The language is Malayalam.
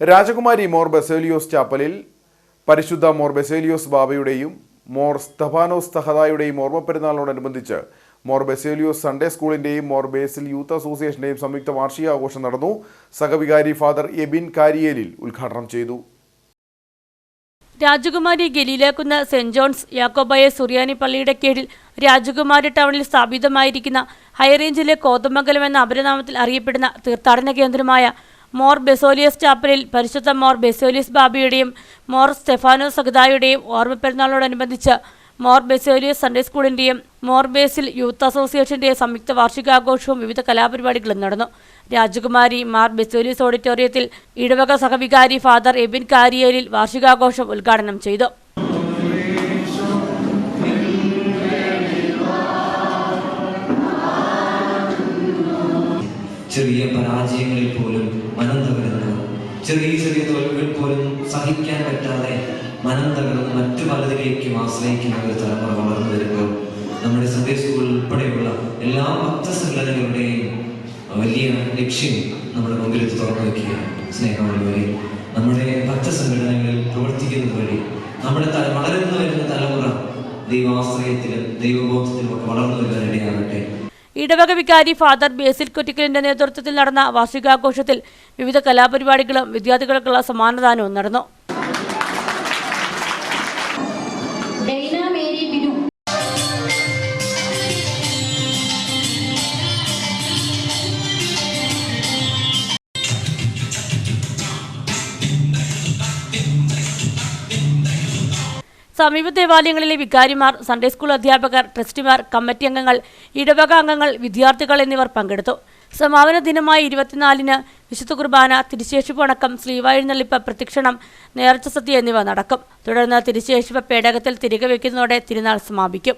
രാജകുമാരി മോർ ബസേലിയോസ് ചാപ്പലിൽ പരിശുദ്ധ മോർ ബസേലിയോസ് ബാബയുടെയും മോർ സ്തഫാനോസ് തഹദായുടെയും ഓർമ്മപ്പെരുന്നാളിനോടനുബന്ധിച്ച് മോർ ബസേലിയോസ് സൺഡേ സ്കൂളിന്റെയും മോർ ബേസിൽ യൂത്ത് അസോസിയേഷന്റെയും സംയുക്ത വാർഷികാഘോഷം നടന്നു. സഹവികാരി ഫാദർ എബിൻ കാരിയേലിൽ ഉദ്ഘാടനം ചെയ്തു. രാജകുമാരി ഗലീലാക്കുന്ന സെന്റ് ജോൺസ് യാക്കോബായ സുറിയാനി പള്ളിയുടെ കീഴിൽ രാജകുമാരി ടൗണിൽ സ്ഥാപിതമായിരിക്കുന്ന ഹൈറേഞ്ചിലെ കോതമംഗലം എന്ന അപരനാമത്തിൽ അറിയപ്പെടുന്ന തീർത്ഥാടന കേന്ദ്രമായ മോർ ബെസോലിയസ് ചാപ്പലിൽ പരിശുദ്ധ മോർ ബെസോലിയസ് ബാബയുടെയും മോർ സ്റ്റെഫാനോ സഗദായുടെയും ഓർമ്മ പെരുന്നാളോടനുബന്ധിച്ച് മോർ ബെസോലിയസ് സൺഡേ സ്കൂളിന്റെയും മോർ ബേസിൽ യൂത്ത് അസോസിയേഷന്റെയും സംയുക്ത വാർഷികാഘോഷവും വിവിധ കലാപരിപാടികളും നടന്നു. രാജകുമാരി മാർ ബെസോലിയസ് ഓഡിറ്റോറിയത്തിൽ ഇടവക സഹവികാരി ഫാദർ എബിൻ കാരിയേലിൽ വാർഷികാഘോഷം ഉദ്ഘാടനം ചെയ്തു. ചെറിയ പരാജയങ്ങളിൽ പോലും മനം തകരുന്നു. ചെറിയ ചെറിയ തോൽവികൾ പോലും സഹിക്കാൻ പറ്റാതെ മനം തകർന്ന് മറ്റു പലതിലേക്കും ആശ്രയിക്കുന്ന ഒരു തലമുറ വളർന്നു വരുമ്പോൾ നമ്മുടെ സന്ദേശ സ്കൂൾ ഉൾപ്പെടെയുള്ള എല്ലാ ഭക്തസംഘടനകളുടെയും വലിയ ലക്ഷ്യം നമ്മുടെ മുമ്പിൽ തുറന്നു വയ്ക്കുകയാണ്. സ്നേഹമുള്ളവരെ നമ്മുടെ ഭക്തസംഘടനകളിൽ പ്രവർത്തിക്കുന്നത് വഴി നമ്മുടെ വളരുന്നു വരുന്ന തലമുറ ദൈവാശ്രയത്തിലും ദൈവബോധത്തിലും ഒക്കെ വളർന്നു വരുവാനിടയാകട്ടെ. ഇടവക വികാരി ഫാദർ ബേസിൽ കുറ്റിക്കലിന്റെ നേതൃത്വത്തിൽ നടന്ന വാർഷികാഘോഷത്തിൽ വിവിധ കലാപരിപാടികളും വിദ്യാർത്ഥികൾക്കുള്ള സമ്മാനദാനവും നടന്നു. സമീപ ദേവാലയങ്ങളിലെ വികാരിമാർ സൺഡേ സ്കൂൾ അധ്യാപകർ ട്രസ്റ്റിമാർ കമ്മിറ്റി അംഗങ്ങൾ ഇടവക അംഗങ്ങൾ വിദ്യാർത്ഥികൾ എന്നിവർ പങ്കെടുത്തു. സമാപന ദിനമായ ഇരുപത്തിനാലിന് വിശുദ്ധ കുർബാന തിരുശേഷിപ്പ് അടക്കം സ്ലീവായെഴുന്നള്ളിപ്പ് പ്രത്യക്ഷണം നേർച്ച സദ്യ എന്നിവ നടക്കും. തുടർന്ന് തിരുശേഷിപ്പ് പേടകത്തിൽ തിരികെ വയ്ക്കുന്നതോടെ തിരുനാൾ സമാപിക്കും.